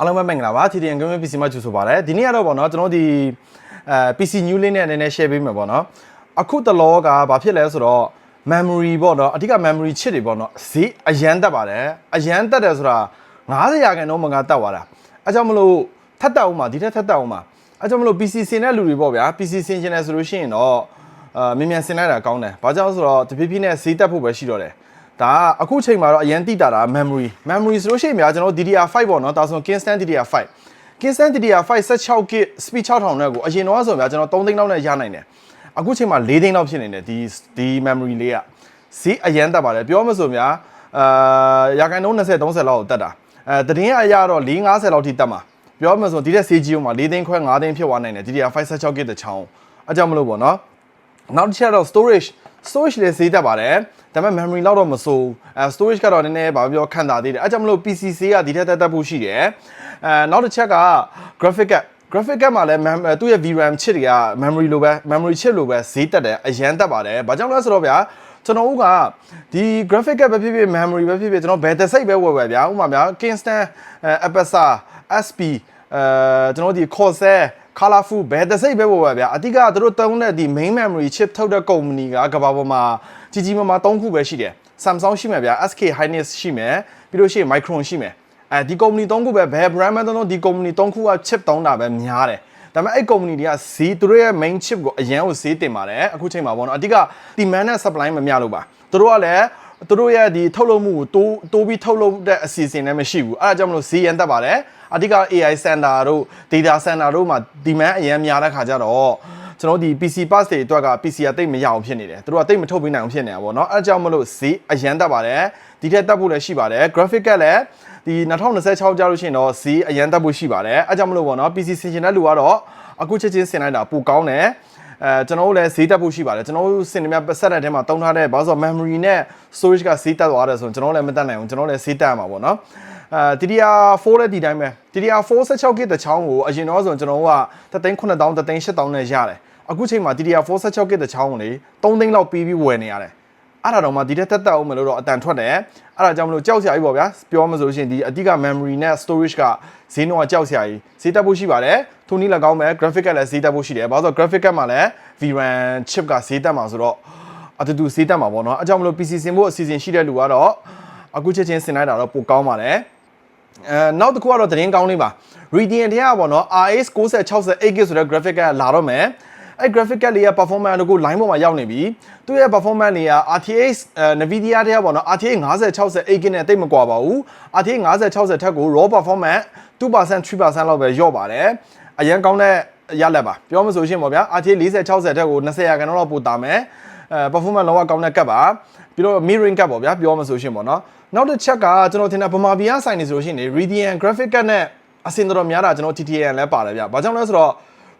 အားလုံးပဲမင်္ဂလာပါ TTN Gaming PC မှာကြိုဆိုပါရစေဒီနေ့ကတော့ဗောနော်ကျွန်တော်ဒီအဲ PC new လေးနဲ့နည်းနည်း share ပေးမယ်ဗောနော်အခုတလောကဘာဖြစ်လဲဆိုတော့ memory ဗောနော်အဓိက memory chip တွေဗောနော်ဈေးအရန်တက်ပါတယ်အရန်တက်တယ်ဆိုတာ90ရာခိုင်နှုန်းမကတက်သွားတာအဲကြောင့်မလို့ထပ်တက်အောင်ပါဒီထက်ထပ်တက်အောင်ပါအဲကြောင့်မလို့ PC ဆင်တဲ့လူတွေပေါ့ဗျာ PC ဆင်ချင်တယ်ဆိုလို့ရှိရင်တော့အာမြန်မြန်ဆင်လိုက်တာကောင်းတယ်ဘာကြောင့်လဲဆိုတော့တဖြည်းဖြည်းနဲ့ဈေးတက်ဖို့ပဲရှိတော့တယ် ဒါကအခုချိန်မှာတော့အရင်တိတာတာ memory memory ဆိုလို့ရှိရင်များကျွန်တော် DDR5 ပေါ့နော်ဒါဆို Kingston DDR5 Kingston DDR5 16GB speed 6000နဲ့ကိုအရင်တော့ဆိုများကျွန်တော်3သိန်းလောက်နဲ့ရနိုင်တယ်အခုချိန်မှာ4သိန်းလောက်ဖြစ်နေတယ်ဒီဒီ memory လေးကဈေးအရင်တက်ပါတယ်ပြောမှဆိုများအာရာခိုင်နှုန်း20 30လောက်ကိုတက်တာအဲတည်င်းအရတော့4 50လောက်ထိတက်မှာပြောမှဆိုဒီတဲ့ CGO မှာ4သိန်းခွဲ5သိန်းဖြစ်သွားနိုင်တယ် DDR5 16GB တချောင်းအကြောင်းမလို့ပေါ့နော် နောက်တစ်ချက်တော့ storage storage လေးဈေးတက်ပါတယ်ဒါပေမဲ့ memory လောက်တော့မစိုးအဲ storage ကတော့နည်းနည်းဗာပြောခံတာသေးတယ်အဲကြောင့်မလို့ PC ဈေးကဒီထက်တက်တက်ဖို့ရှိတယ်အဲနောက်တစ်ချက်က graphic card graphic card မှာလည်း mem- သူ့ရဲ့ VRAM chip တွေက memory လိုပဲ memory chip လိုပဲဈေးတက်တယ်အရန်တက်ပါတယ်ဘာကြောင့်လဲဆိုတော့ဗျာကျွန်တော်တို့ကဒီ graphic card ပဲဖြစ်ဖြစ် memory ပဲဖြစ်ဖြစ်ကျွန်တော်ဘယ်တစ်စိတ်ပဲဝယ်ဝယ်ဗျာဥပမာဗျာ Kingston အဲ Apersa SP အဲကျွန်တော်တို့ဒီ Corsair colorful ဘယ်တစ်စိတ်ပဲပေါ်ပါဗျာအတိကသူတို့တုံးတဲ့ဒီ main memory chip ထုတ်တဲ့ကုမ္ပဏီကကမ္ဘာပေါ်မှာကြီးကြီးမားမား၃ခုပဲရှိတယ် Samsung ရှိမယ်ဗျာ SK Hynix ရှိမယ်ပြီးလို့ရှိရင် Micron ရှိမယ်အဲဒီကုမ္ပဏီ၃ခုပဲဘယ် brand မှတော့ဒီကုမ္ပဏီ၃ခုက chip တောင်းတာပဲများတယ်ဒါပေမဲ့အဲ့ကုမ္ပဏီတွေကဈေးသူတို့ရဲ့ main chip ကိုအရန်ကိုဈေးတင်ပါတယ်အခုချိန်မှာပေါ့နော်အတိက demand နဲ့ supply မမျှလို့ပါသူတို့ကလည်း သူတို့ရဲ့ဒီထုတ်လုပ်မှုကိုတိုးတိုးပြီးထုတ်လုပ်တဲ့အစီအစဉ်လည်းမရှိဘူးအဲ့ဒါကြောင့်မလို့ဈေးရန်တက်ပါတယ်အဓိက AI center တို့ data center တို့မှာ demand အရင်များတဲ့ခါကျတော့ကျွန်တော်ဒီ PC pass တွေအတွက်က PC ကတိတ်မရအောင်ဖြစ်နေတယ်သူတို့ကတိတ်မထုတ်ပေးနိုင်အောင်ဖြစ်နေတာပေါ့နော်အဲ့ဒါကြောင့်မလို့ဈေးအရင်တက်ပါတယ်ဒီထက်တက်ဖို့လည်းရှိပါတယ် graphic ကလည်းဒီ2026ကြာလို့ရှိရင်တော့ဈေးအရင်တက်ဖို့ရှိပါတယ်အဲ့ဒါကြောင့်မလို့ပေါ့နော် PC ဆင်ချင်တဲ့လူကတော့အခုချက်ချင်းဆင်လိုက်တာပိုကောင်းတယ် အဲကျွန်တော်တို့လည်းဈေးတက်ဖို့ရှိပါတယ်ကျွန်တော်တို့စင်နေမြပတ်ဆက်တဲ့ထဲမှာတုံးထားတဲ့ဘာလို့ဆို memory နဲ့ storage ကဈေးတက်သွားတယ်ဆိုရင်ကျွန်တော်တို့လည်းမတက်နိုင်ဘူးကျွန်တော်တို့လည်းဈေးတက်ရမှာပေါ့နော်အဲ DDR4 လည်းဒီတိုင်းပဲ DDR4 16GB တချောင်းကိုအရင်တော့ဆိုရင်ကျွန်တော်တို့ကတသိန်း9000တသိန်း8000နဲ့ရတယ်အခုချိန်မှာ DDR4 16GB တချောင်းကိုလေ3သိန်းလောက်ပြီးပြီးဝယ်နေရတယ်အဲ့ဒါတော့မှဒီတက်တက်တက်အောင်မလို့တော့အတန်ထွက်တယ်အဲ့ဒါကြောင့်မလို့ကြောက်စရာကြီးပေါ့ဗျာပြောမှဆိုလို့ရှိရင်ဒီအတိက memory နဲ့ storage ကဈေးနှုန်းကကြောက်စရာကြီးဈေးတက်ဖို့ရှိပါတယ် ထိုနည်းလည်းကောင်းမယ် graphic ကလည်းဈေးတက်ဖို့ရှိတယ်ဘာလို့ဆိုတော့ graphic ကမှလည်း VRAM chip ကဈေးတက်မှာဆိုတော့အတူတူဈေးတက်မှာပေါ့နော်အဲကြောင့်မလို့ PC ဆင်ဖို့အစီအစဉ်ရှိတဲ့လူကတော့အခုချက်ချင်းဆင်လိုက်တာတော့ပိုကောင်းပါတယ်အဲနောက်တစ်ခုကတော့သတင်းကောင်းလေးပါ Radeon တရားပေါ့နော် RX 9060 8GB ဆိုတဲ့ graphic ကလာတော့မယ်အဲ့ graphic card လေးရဲ့ performance တို့ကို line ပေါ်မှာရောက်နေပြီသူရဲ့ performance တွေက RTX အဲ Nvidia တရားပေါ့နော် RTX 5060 8GB နဲ့တိတ်မကွာပါဘူး RTX 5060ထက်ကို raw performance 2% 3%လောက်ပဲညော့ပါတယ် အရင်ကောင်းတဲ့ရလက်ပါပြောမဆိုရှင်ပေါ့ဗျာ RTX 4060ထက်ကို20ရာခိုင်နှုန်းလောက်ပိုတာမယ်အဲ performance လောကကောင်းတဲ့ကတ်ပါပြီးတော့ mirroring ကတ်ပေါ့ဗျာပြောမဆိုရှင်ပေါ့နော်နောက်တစ်ချက်ကကျွန်တော်ထင်တယ်ဗမာပြည်ကဆိုင်နေဆိုလို့ရှိရင် Radeon graphic card နဲ့အစင်တော်များတာကျွန်တော် TTN လဲပါတယ်ဗျာဘာကြောင့်လဲဆိုတော့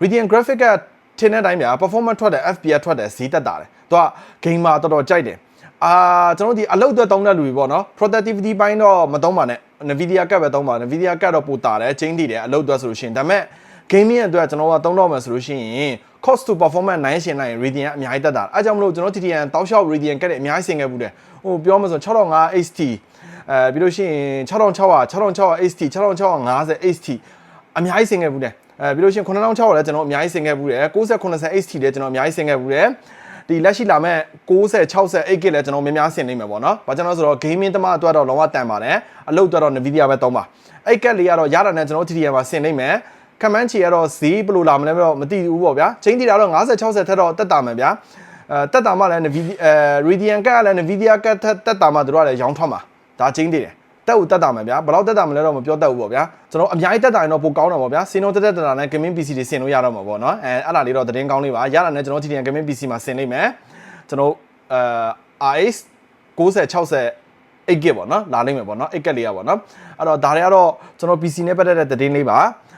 Radeon graphic card ထင်တဲ့အတိုင်းဗျာ performance ထွက်တယ် FPS ထွက်တယ်ဈေးတက်တာတယ်သူက gamer တော်တော်ကြိုက်တယ်အာကျွန်တော်ဒီအလုပ်အတွက်သုံးတဲ့လူတွေပေါ့နော် productivity ဘိုင်းတော့မသုံးပါနဲ့ Nvidia ကတ်ပဲသုံးပါ Nvidia ကတ်တော့ပိုတာတယ်ချင်းတည်တယ်အလုပ်အတွက်ဆိုလို့ရှိရင်ဒါပေမဲ့ gaming အတွက်ကျွန်တော်ကသုံးတော့မယ်ဆိုလို့ရှိရင် cost to performance နိုင်ရှင်နိုင် Radeon ကအများကြီးတက်တာအဲကြောင့်မလို့ကျွန်တော် TTN တောက်လျှောက် Radeon ကတ်တယ်အများကြီးဆင်ခဲ့ဘူးတယ်ဟိုပြောမှဆို6500 HT အဲပြီးလို့ရှိရင်6600 6600 HT 6650 HT အများကြီးဆင်ခဲ့ဘူးတယ်အဲပြီးလို့ရှိရင်9600လည်းကျွန်တော်အများကြီးဆင်ခဲ့ဘူးတယ်60 90 HT လည်းကျွန်တော်အများကြီးဆင်ခဲ့ဘူးတယ်ဒီလက်ရှိလာမဲ့60 60 8GB လည်းကျွန်တော်များများဆင်နေမှာပေါ့နော်။ဘာကြောင့်လဲဆိုတော့ gaming တမအတွက်တော့လုံးဝတန်ပါတယ်။အလုပ်အတွက်တော့ Nvidia ပဲသုံးပါ။အဲ့ကက်လေးကတော့ရတာနဲ့ကျွန်တော် TDM မှာဆင်နေမယ်။ ကမန်းချီကတော့ဈေးဘယ်လိုလာမလဲတော့မသိဘူးပေါ့ဗျာ။ချိန်တီတာတော့50 60ထက်တော့တက်တာမယ်ဗျာ။အဲတက်တာမှလည်း Nvidia အဲ Radeon ကလည်း Nvidia ကတက်တက်တာမှတို့ကလည်းရောင်းထွက်မှာ။ဒါချိန်တီတယ်။တက်ဦးတက်တာမယ်ဗျာဘယ်လောက်တက်တာမလဲတော့မပြောတတ်ဘူးပေါ့ဗျာကျွန်တော်အများကြီးတက်တာရင်တော့ပိုကောင်းတာပေါ့ဗျာစင်တော့တက်တက်တာနဲ့ gaming PC တွေဆင်လို့ရတော့မှာပေါ့နော်အဲအဲ့ဒါလေးတော့သတင်းကောင်းလေးပါရတာနဲ့ကျွန်တော် TTN gaming PC မှာဆင်နေမယ်ကျွန်တော်အဲ RX 9060 8GB ပေါ့နော်လာလိမ့်မယ်ပေါ့နော်8ကက်လေးရပေါ့နော်အဲ့တော့ဒါတွေကတော့ကျွန်တော် PC နဲ့ပတ်သက်တဲ့သတင်းလေးပါ